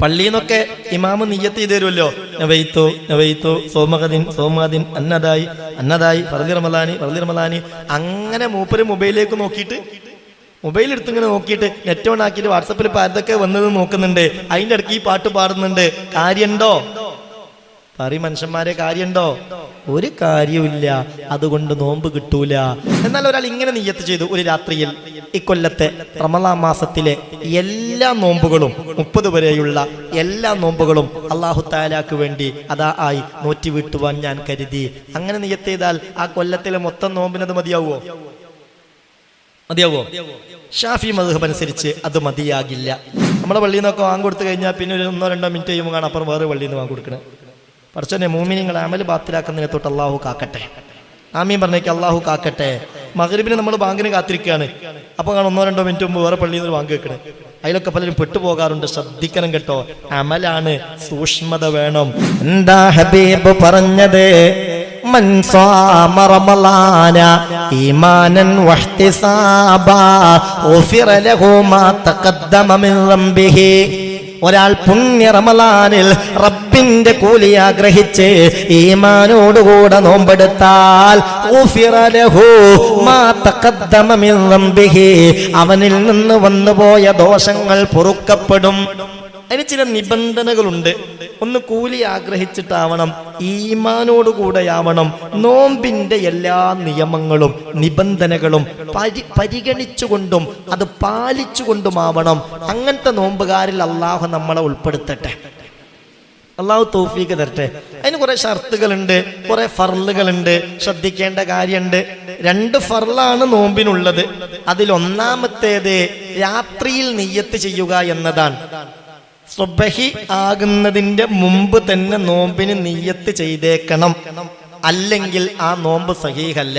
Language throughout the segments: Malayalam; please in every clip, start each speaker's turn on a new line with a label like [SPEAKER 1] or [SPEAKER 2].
[SPEAKER 1] പള്ളിയിൽ നിന്നൊക്കെ ഇമാമ് നിയ്യത്ത് ചെയ്ത് തരുമല്ലോ. നവൈത്തു നവൈത്തു സോമഹദിൻ സോമകദിൻ അന്നദായി അന്നദായി ഫറദി റമലാനി ഫറദി റമലാനി അങ്ങനെ മൂപ്പര് മൊബൈലിലേക്ക് നോക്കിയിട്ട് മൊബൈൽ എടുത്ത് ഇങ്ങനെ നോക്കിയിട്ട് നെറ്റ് ഓൺ ആക്കിയിട്ട് വാട്സപ്പിൽ ഇപ്പൊ ആരതൊക്കെ വന്നത് നോക്കുന്നുണ്ട്. അതിന്റെ ഇടയ്ക്ക് ഈ പാട്ട് പാടുന്നുണ്ട്. കാര്യണ്ടോ? പറയും മനുഷ്യന്മാരെ കാര്യണ്ടോ? ഒരു കാര്യമില്ല അതുകൊണ്ട് നോമ്പ് കിട്ടൂല. എന്നാൽ ഒരാൾ ഇങ്ങനെ നിയ്യത്ത് ചെയ്തു ഒരു രാത്രിയിൽ ഇക്കൊല്ലത്തെ റമലാ മാസത്തിലെ എല്ലാ നോമ്പുകളും മുപ്പത് വരെയുള്ള എല്ലാ നോമ്പുകളും അള്ളാഹു താലാക്ക് വേണ്ടി അതാ ആയി നോറ്റി വീട്ടുവാൻ ഞാൻ കരുതി. അങ്ങനെ നിയ്യത്ത് ചെയ്താൽ ആ കൊല്ലത്തിലെ മൊത്തം നോമ്പിനത് മതിയാവുമോ മതിയാവോ? ഷാഫി മധുഹബ് അനുസരിച്ച് അത് മതിയാകില്ല. നമ്മുടെ പള്ളിയിൽ നിന്നൊക്കെ വാങ്ങി കൊടുത്തു കഴിഞ്ഞാൽ പിന്നെ ഒരു ഒന്നോ രണ്ടോ മിനിറ്റ് കഴിയുമ്പോൾ കാണാം. അപ്പുറം വേറെ പള്ളിയിൽ നിന്ന് വാങ്ങി കൊടുക്കണേ. പറച്ചനെ മൂമിനിങ്ങൾ അമൽ ബാത്തിലാക്കുന്നതിനെ തൊട്ട് അള്ളാഹു കാക്കട്ടെ. ആമീൻ പറഞ്ഞേക്ക് അള്ളാഹു കാക്കട്ടെ. മകരിബിന് നമ്മൾ ബാങ്കിന് കാത്തിരിക്കുകയാണ് അപ്പോൾ കാണാം ഒന്നോ രണ്ടോ മിനിറ്റ് മുമ്പ് വേറെ പള്ളിയിൽ നിന്ന് ബാങ്ക് വെക്കണേ അതിലൊക്കെ പലരും പെട്ടുപോകാറുണ്ട്. ശ്രദ്ധിക്കണം കേട്ടോ. അമലാണ് സൂക്ഷ്മത വേണം. എന്താ ഹബീബ് പറഞ്ഞത്? من ഒരാൾ പുണ്യ റമലാനിൽ റബ്ബിന്റെ കൂലി ആഗ്രഹിച്ച് ഈമാനോടുകൂടെ നോമ്പെടുത്താൽ അവനിൽ നിന്ന് വന്നുപോയ ദോഷങ്ങൾ പൊറുക്കപ്പെടും. അതിന് ചില നിബന്ധനകളുണ്ട്. ഒന്ന് കൂലി ആഗ്രഹിച്ചിട്ടാവണം ഈമാനോടുകൂടെയാവണം നോമ്പിന്റെ എല്ലാ നിയമങ്ങളും നിബന്ധനകളും പരി പരിഗണിച്ചുകൊണ്ടും അത് പാലിച്ചുകൊണ്ടുമാവണം. അങ്ങനത്തെ നോമ്പുകാരിൽ അള്ളാഹു നമ്മളെ ഉൾപ്പെടുത്തട്ടെ. അള്ളാഹു തോഫീക്ക് തരട്ടെ. അതിന് കുറെ ഷർത്തുകളുണ്ട് കുറെ ഫർളുകളുണ്ട് ശ്രദ്ധിക്കേണ്ട കാര്യമുണ്ട്. രണ്ട് ഫർളാണ് നോമ്പിനുള്ളത്. അതിൽ ഒന്നാമത്തേത് രാത്രിയിൽ നെയ്യത്ത് ചെയ്യുക എന്നതാണ്. സുബഹി ആകുന്നതിന്റെ മുമ്പ് തന്നെ നോമ്പിന് നെയ്യത്ത് ചെയ്തേക്കണം. അല്ലെങ്കിൽ ആ നോമ്പ് സഹീഹല്ല.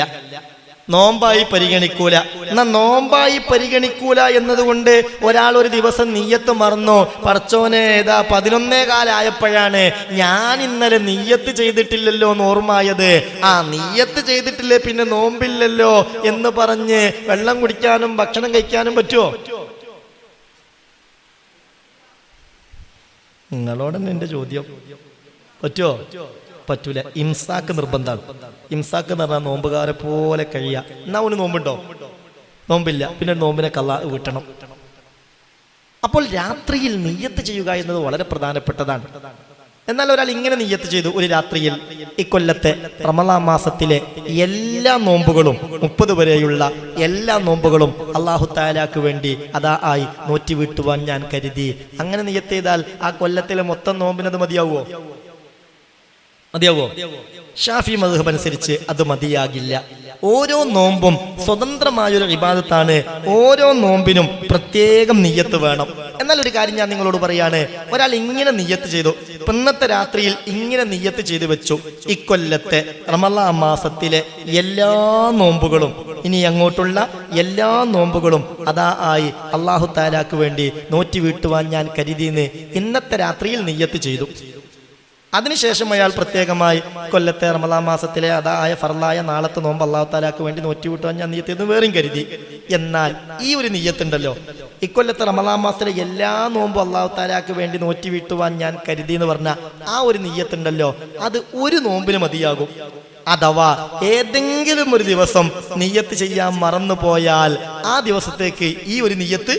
[SPEAKER 1] നോമ്പായി പരിഗണിക്കൂല. എന്നാ നോമ്പായി പരിഗണിക്കൂല എന്നതുകൊണ്ട് ഒരാൾ ഒരു ദിവസം നീയത്ത് മറന്നു. പറച്ചോനെ ഏതാ പതിനൊന്നേ കാലായപ്പോഴാണ് ഞാൻ ഇന്നലെ നീയത്ത് ചെയ്തിട്ടില്ലല്ലോ എന്ന് ഓർമ്മയായത് ആ നീയത്ത് ചെയ്തിട്ടില്ലേ പിന്നെ നോമ്പില്ലല്ലോ എന്ന് പറഞ്ഞ് വെള്ളം കുടിക്കാനും ഭക്ഷണം കഴിക്കാനും പറ്റുമോ നിങ്ങളോട് എന്റെ ചോദ്യം. പറ്റുമോ പറ്റൂല. ഇംസാക്ക് നിർബന്ധമാണ്. ഇംസാക്ക് എന്ന് പറഞ്ഞാൽ നോമ്പുകാരെ പോലെ കഴിയുക എന്നാ അവന് നോമ്പുണ്ടോ? നോമ്പില്ല. പിന്നെ നോമ്പിനെ കള്ള വീട്ടണം. അപ്പോൾ രാത്രിയിൽ നെയ്യത്ത് ചെയ്യുക എന്നത് വളരെ പ്രധാനപ്പെട്ടതാണ്. എന്നാൽ ഒരാൾ ഇങ്ങനെ നീയത്ത് ചെയ്തു ഒരു രാത്രിയിൽ ഇക്കൊല്ലത്തെ റമദാ മാസത്തിലെ എല്ലാ നോമ്പുകളും മുപ്പത് വരെയുള്ള എല്ലാ നോമ്പുകളും അള്ളാഹു താലാക്ക് വേണ്ടി അതാ ആയി നോറ്റി വീട്ടുവാൻ ഞാൻ കരുതി. അങ്ങനെ നീയത്ത് ചെയ്താൽ ആ കൊല്ലത്തിലെ മൊത്തം നോമ്പിനത് മതിയാവുമോ മതിയാവോ ഷാഫി മധുഹബ് അനുസരിച്ച് അത് മതിയാകില്ല. ഓരോ നോമ്പും സ്വതന്ത്രമായൊരു വിവാദത്താണ് ഓരോ നോമ്പിനും പ്രത്യേകം നിയ്യത്ത് വേണം. എന്നാൽ ഒരു കാര്യം ഞാൻ നിങ്ങളോട് പറയാണ്. ഒരാൾ ഇങ്ങനെ നിയ്യത്ത് ചെയ്തു. ഇന്നത്തെ രാത്രിയിൽ ഇങ്ങനെ നിയ്യത്ത് ചെയ്തു വെച്ചു. ഇക്കൊല്ലത്തെ റമലാ മാസത്തിലെ എല്ലാ നോമ്പുകളും ഇനി അങ്ങോട്ടുള്ള എല്ലാ നോമ്പുകളും അതാ ആയി അള്ളാഹു താലാക്ക് വേണ്ടി നോറ്റി വീട്ടുവാൻ ഞാൻ കരുതിയെന്ന് ഇന്നത്തെ രാത്രിയിൽ നിയ്യത്ത് ചെയ്തു. അതിനുശേഷം അയാൾ പ്രത്യേകമായി കൊല്ലത്തെ റമദാ മാസത്തിലെ അതായ ഫർലായ നാളത്തെ നോമ്പ് അള്ളാഹു താലാക്ക് വേണ്ടി നോറ്റി വിട്ടുവാൻ ഞാൻ നീയത്തെന്ന് വേറെയും കരുതി. എന്നാൽ ഈ ഒരു നീയത്തുണ്ടല്ലോ. ഇക്കൊല്ലത്തെ റമദാ മാസത്തിലെ എല്ലാ നോമ്പും അള്ളാഹു താലാക്ക് വേണ്ടി നോറ്റി വീട്ടുവാൻ ഞാൻ കരുതി എന്ന് പറഞ്ഞ ആ ഒരു നീയത്തുണ്ടല്ലോ. അത് ഒരു നോമ്പിന് മതിയാകും. അഥവാ ഏതെങ്കിലും ഒരു ദിവസം നീയത്ത് ചെയ്യാൻ മറന്നു പോയാൽ ആ ദിവസത്തേക്ക് ഈ ഒരു നീയത്ത്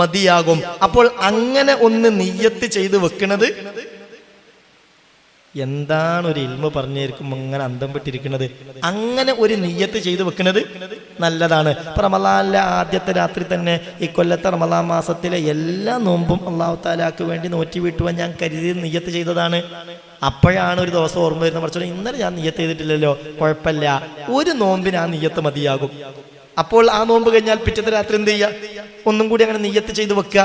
[SPEAKER 1] മതിയാകും. അപ്പോൾ അങ്ങനെ ഒന്ന് നീയത്ത് ചെയ്ത് വെക്കുന്നത് എന്താണ് ഒരു ഇൽമ പറഞ്ഞിരിക്കും അങ്ങനെ അന്തം പെട്ടിരിക്കുന്നത്? അങ്ങനെ ഒരു നെയ്യത്ത് ചെയ്തു വെക്കുന്നത് നല്ലതാണ്. ഇപ്പൊ റമലാനിലെ ആദ്യത്തെ രാത്രി തന്നെ ഈ കൊല്ലത്തെ റമലാ മാസത്തിലെ എല്ലാ നോമ്പും അള്ളാഹു താലാക്ക് വേണ്ടി നോറ്റി വീട്ടുവാൻ ഞാൻ കരുതി നെയ്യത്ത് ചെയ്തതാണ്. അപ്പോഴാണ് ഒരു ദിവസം ഓർമ്മ വരുന്ന പറഞ്ഞു ഇന്നലെ ഞാൻ നെയ്യത്ത് ചെയ്തിട്ടില്ലല്ലോ. കുഴപ്പമില്ല. ഒരു നോമ്പിന് ആ നെയ്യത്ത് മതിയാകും. അപ്പോൾ ആ നോമ്പ് കഴിഞ്ഞാൽ പിറ്റത്തെ രാത്രി എന്ത് ചെയ്യുക ഒന്നും കൂടി അങ്ങനെ നെയ്യത്ത് ചെയ്ത് വെക്കുക.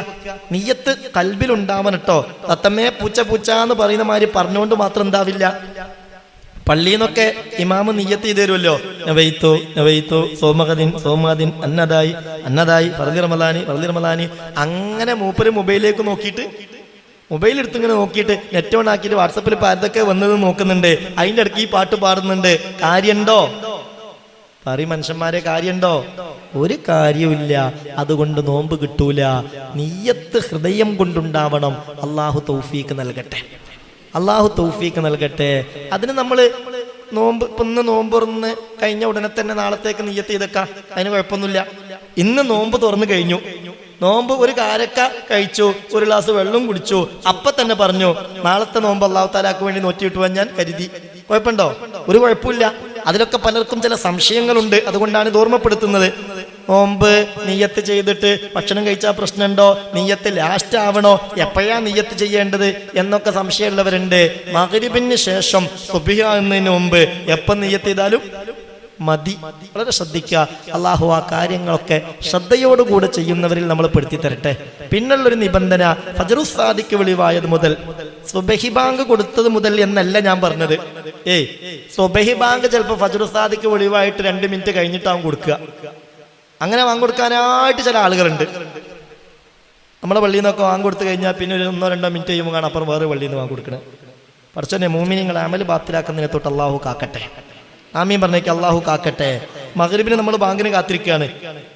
[SPEAKER 1] നെയ്യത്ത് കൽബിലുണ്ടാവണം കേട്ടോ തത്തമ്മേ പൂച്ച പൂച്ച എന്ന് പറയുന്ന മാതിരി പറഞ്ഞുകൊണ്ട് മാത്രം എന്താവില്ല. പള്ളിയിൽ നിന്നൊക്കെ ഇമാമ് നെയ്യത്ത് ചെയ്ത് തരുമല്ലോ നവൈത്തു നവൈത്തു സോമകദിൻ സോമാദിൻ അന്നദായി അന്നദായി ഫറദി റമലാനി ഫറദി റമലാനി അങ്ങനെ മൂപ്പര് മൊബൈലിലേക്ക് നോക്കിയിട്ട് മൊബൈൽ എടുത്ത് ഇങ്ങനെ നോക്കിയിട്ട് നെറ്റ് ഓൺ ആക്കിയിട്ട് വാട്സപ്പിൽ ഇപ്പൊ ആരതൊക്കെ വന്നത് നോക്കുന്നുണ്ട്. അതിന്റെ ഇടയ്ക്ക് ഈ പാട്ട് പാടുന്നുണ്ട്. കാര്യണ്ടോ? പറയും മനുഷ്യന്മാരെ കാര്യമുണ്ടോ ഒരു കാര്യമില്ല അതുകൊണ്ട് നോമ്പ് കിട്ടൂല. നീയത്ത് ഹൃദയം കൊണ്ടുണ്ടാവണം. അള്ളാഹു തൗഫീക്ക് നൽകട്ടെ. അള്ളാഹു തൗഫീക്ക് നൽകട്ടെ. അതിന് നമ്മൾ നോമ്പ് ഇന്ന് നോമ്പ് തുറന്ന് കഴിഞ്ഞ ഉടനെ തന്നെ നാളത്തേക്ക് നീയത്ത് ചെയ്തേക്കാം. അതിന് കുഴപ്പമൊന്നുമില്ല. ഇന്ന് നോമ്പ് തുറന്നു കഴിഞ്ഞു. നോമ്പ് ഒരു കാരക്ക കഴിച്ചു ഒരു ഗ്ലാസ് വെള്ളം കുടിച്ചു. അപ്പൊ തന്നെ പറഞ്ഞു നാളത്തെ നോമ്പ് അള്ളാഹു താലാക്ക് വേണ്ടി നോറ്റി കിട്ടുവാൻ ഞാൻ കരുതി. കുഴപ്പമുണ്ടോ? ഒരു കുഴപ്പമില്ല. അതിലൊക്കെ പലർക്കും ചില സംശയങ്ങളുണ്ട്. അതുകൊണ്ടാണ് ഇത് ഓർമ്മപ്പെടുത്തുന്നത്. നോമ്പ് നീയത്ത് ചെയ്തിട്ട് ഭക്ഷണം കഴിച്ചാൽ പ്രശ്നമുണ്ടോ? നീയത്ത് ലാസ്റ്റ് ആവണോ? എപ്പോഴാ നീയത്ത് ചെയ്യേണ്ടത്? എന്നൊക്കെ സംശയമുള്ളവരുണ്ട്. മകരിബിന് ശേഷം സുബിയാകുന്നതിന് മുമ്പ് എപ്പം നീയത്ത് ചെയ്താലും? മതി. വളരെ ശ്രദ്ധിക്കുക. അള്ളാഹു ആ കാര്യങ്ങളൊക്കെ ശ്രദ്ധയോടുകൂടെ ചെയ്യുന്നവരിൽ നമ്മൾ പെടുത്തി തരട്ടെ. പിന്നുള്ളൊരു നിബന്ധന ഫജറുസാദിക്ക് വെളിവായത് മുതൽ സുബഹി ബാങ്ക് കൊടുത്തത് മുതൽ എന്നല്ല ഞാൻ പറഞ്ഞത്. ഏയ് സുബഹി ബാങ്ക് ചിലപ്പോൾ ഫജറുസാദിക്ക് വെളിവായിട്ട് രണ്ട് മിനിറ്റ് കഴിഞ്ഞിട്ടാവും കൊടുക്കുക. അങ്ങനെ വാങ്ങിക്കൊടുക്കാനായിട്ട് ചില ആളുകളുണ്ട്. നമ്മുടെ പള്ളിയിൽ നിന്നൊക്കെ വാങ്ങി കൊടുത്തു കഴിഞ്ഞാൽ പിന്നെ ഒരു ഒന്നോ രണ്ടോ മിനിറ്റ് കഴിയുമ്പോൾ കാണാം അപ്പുറം വേറെ പള്ളിയിൽ നിന്ന് വാങ്ങി കൊടുക്കണേ. പറച്ചനെ മൂമിനിങ്ങൾ അമൽ ബാത്തിലാക്കുന്നതിനെ തൊട്ട് അള്ളാഹു കാക്കട്ടെ. ആമീൻ പറഞ്ഞേക്ക് അള്ളാഹു കാക്കട്ടെ. മകരിബിന് നമ്മൾ ബാങ്കിന് കാത്തിരിക്കുകയാണ്.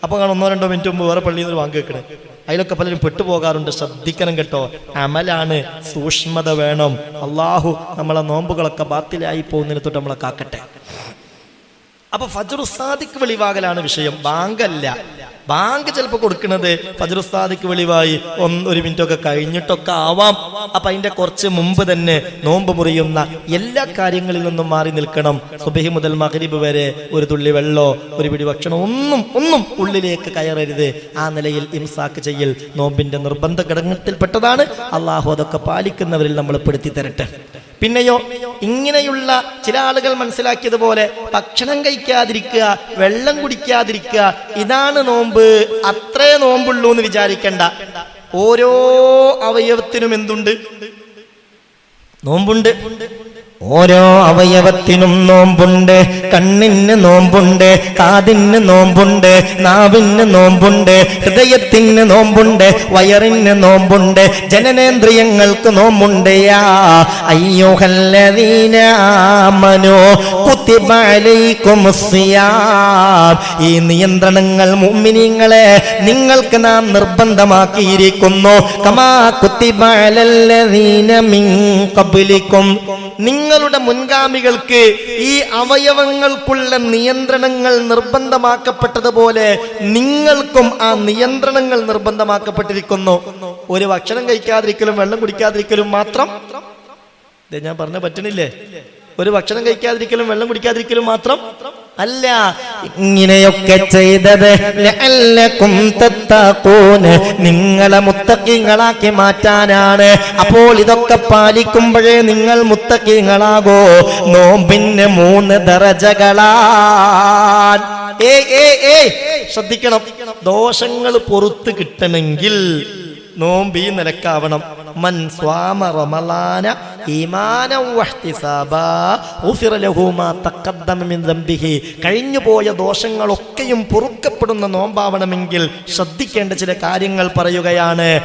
[SPEAKER 1] അപ്പോൾ കാണാം ഒന്നോ രണ്ടോ മിനിറ്റ് മുമ്പ് വേറെ പള്ളിയിൽ നിന്ന് ബാങ്ക് വെക്കണേ അതിലൊക്കെ പലരും പെട്ടുപോകാറുണ്ട്. ശ്രദ്ധിക്കണം കേട്ടോ. അമലാണ് സൂക്ഷ്മത വേണം. അള്ളാഹു നമ്മളെ നോമ്പുകളൊക്കെ ബാത്തിലായി പോകുന്നതിനെ തൊട്ട് നമ്മളെ കാക്കട്ടെ. അപ്പൊ ഫജറുസാദിക്ക് വെളിവാകലാണ് വിഷയം. ബാങ്കല്ല. ബാങ്ക് ചിലപ്പോൾ കൊടുക്കുന്നത് ഫജറുസാദിക്ക് വെളിവായി ഒന്ന് ഒരു മിനിറ്റ് ഒക്കെ കഴിഞ്ഞിട്ടൊക്കെ ആവാം. അപ്പൊ അതിന്റെ കുറച്ച് മുമ്പ് തന്നെ നോമ്പ് മുറിയുന്ന എല്ലാ കാര്യങ്ങളിൽ നിന്നും മാറി നിൽക്കണം. സുബഹി മുതൽ മഹരീബ് വരെ ഒരു തുള്ളി വെള്ളോ ഒരു പിടി ഭക്ഷണം ഒന്നും ഒന്നും ഉള്ളിലേക്ക് കയറരുത്. ആ നിലയിൽ ഇംസാക്ക് ചെയ്യൽ നോമ്പിന്റെ നിർബന്ധ ഘടകത്തിൽപ്പെട്ടതാണ്. അള്ളാഹു അതൊക്കെ പാലിക്കുന്നവരിൽ നമ്മൾ പെടുത്തി തരട്ടെ. പിന്നെയോ ഇങ്ങനെയുള്ള ചില ആളുകൾ മനസ്സിലാക്കിയതുപോലെ ഭക്ഷണം കഴിക്കാതിരിക്കുക വെള്ളം കുടിക്കാതിരിക്കുക ഇതാണ് നോമ്പ് അത്രേ നോമ്പുള്ളൂ എന്ന് വിചാരിക്കണ്ട. ഓരോ അവയവത്തിനും എന്തുണ്ട്? നോമ്പുണ്ട്.
[SPEAKER 2] ഓരോ അവയവത്തിനും നോമ്പുണ്ട് കണ്ണിന് നോമ്പുണ്ട് കാതിന് നോമ്പുണ്ട് നാവിന് നോമ്പുണ്ട് ഹൃദയത്തിന് നോമ്പുണ്ട് വയറിന് നോമ്പുണ്ട് ജനനേന്ദ്രിയങ്ങൾക്ക് നോമ്പുണ്ട് അലൈക്കുമുസ്സിയാം. ഈ നിയന്ത്രണങ്ങൾ മുമ്മിനിങ്ങളെ നിങ്ങൾക്ക് നാം നിർബന്ധമാക്കിയിരിക്കുന്നു. കമാ കുത്തിബ അലല്ലദീന മിൻ ഖബ്ലിക്കും.
[SPEAKER 1] നിങ്ങളുടെ മുൻഗാമികൾക്ക് ഈ അവയവങ്ങൾക്കുള്ള നിയന്ത്രണങ്ങൾ നിർബന്ധമാക്കപ്പെട്ടതുപോലെ നിങ്ങൾക്കും ആ നിയന്ത്രണങ്ങൾ നിർബന്ധമാക്കപ്പെട്ടിരിക്കുന്നു. ഒരു ഭക്ഷണം കഴിക്കാതിരിക്കലും വെള്ളം കുടിക്കാതിരിക്കലും മാത്രം. ഞാൻ പറഞ്ഞ പറ്റണില്ലേ? ഒരു ഭക്ഷണം കഴിക്കാതിരിക്കലും വെള്ളം കുടിക്കാതിരിക്കലും മാത്രം. അല്ല
[SPEAKER 2] ഇങ്ങനെയൊക്കെ ചെയ്തത് നിങ്ങളെ മുത്തക്കിങ്ങളാക്കി മാറ്റാനാണ്. അപ്പോൾ ഇതൊക്കെ പാലിക്കുമ്പോഴേ നിങ്ങൾ മുത്തക്കിങ്ങളാകോ നോമ്പിന്റെ മൂന്ന് ദറജകളാ
[SPEAKER 1] ശ്രദ്ധിക്കണം. ദോഷങ്ങൾ പുറത്ത് കിട്ടണമെങ്കിൽ നോമ്പി നിലക്കാവണം. മൻ സ്വാമ റമളാന ഈമാനം വഹ്തിസാബാ ഗുഫിറ ലഹു തഖദ്ദമ മിൻ ദംബിഹി. കഴിഞ്ഞു പോയ ദോഷങ്ങളൊക്കെയും പൊറുക്കപ്പെടുന്ന നോമ്പാവണമെങ്കിൽ ശ്രദ്ധിക്കേണ്ട ചില കാര്യങ്ങൾ പറയുകയാണ്.